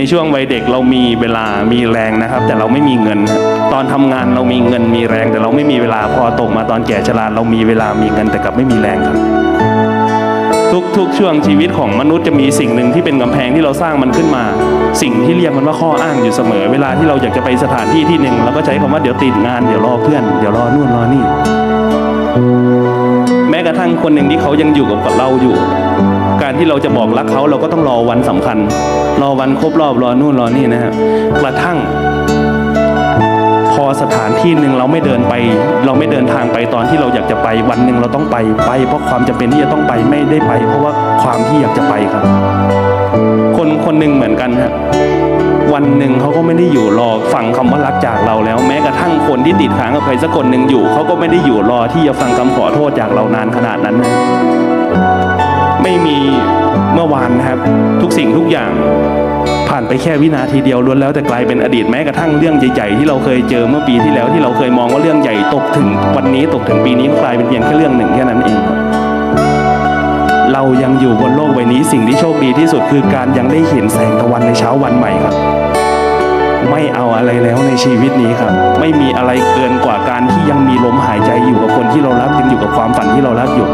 ในช่วงวัยเด็กเรามีเวลามีแรงนะครับ แต่เราไม่มีเงิน ตอนทำงานเรามีเงินมีแรง แต่เราไม่มีเวลาพอตกมาตอนแก่ชราเรามีเวลามีเงินแต่กลับไม่มีแรงครับทุกทุกช่วงชีวิตของมนุษย์จะมีสิ่งหนึ่งที่เป็นกำแพงที่เราสร้างมันขึ้นมา สิ่งที่เรียกมันว่าข้ออ้างอยู่เสมอ เวลาที่เราอยากจะไปสถานที่ที่หนึ่งเราก็ใช้คำว่าเดี๋ยวติดงานเดี๋ยวรอเพื่อนเดี๋ยวรอนู่นรอนี่ แม้กระทั่งคนหนึ่งที่เขายังอยู่กับเราอยู่ การที่เราจะบอกรักเขาเราก็ต้องรอวันสำคัญ รอวันครบรอบรอนู่นรอนี่นะครับกระทั่ง พอสถานที่หนึ่งเราไม่เดินไป เราไม่เดินทางไปตอนที่เราอยากจะไปวันหนึ่งเราต้องไปไป เพราะความจำเป็นที่จะต้องไปไม่ได้ไป เพราะว่าความที่อยากจะไปครับ คนคนหนึ่งเหมือนกันฮะวันหนึ่งเขาก็ไม่ได้อยู่รอฟังคำว่ารักจากเราแล้ว แม้กระทั่งคนที่ติดค้างกับใครสักคนหนึ่งอยู่เขาก็ไม่ได้อยู่รอที่จะฟังคำขอโทษจากเรานานขนาดนั้นนะไม่มี เมื่อวานนะครับ ทุกสิ่งทุกอย่างผ่านไปแค่วินาทีเดียวล้วนแล้วแต่กลายเป็นอดีตแม้กระทั่งเรื่องใหญ่ๆที่เราเคยเจอเมื่อปีที่แล้วที่เราเคยมองว่าเรื่องใหญ่ตกถึงวันนี้ตกถึงปีนี้กลายเป็นเพียงแค่เรื่องหนึ่งแค่นั้นเอง เรายังอยู่บนโลกใบนี้สิ่งที่โชคดีที่สุดคือการยังได้เห็นแสงตะวันในเช้าวันใหม่ครับ ไม่เอาอะไรแล้วในชีวิตนี้ครับ ไม่มีอะไรเกินกว่าการที่ยังมีลมหายใจอยู่กับคนที่เรารักยังอยู่กับความฝันที่เรารักอยู่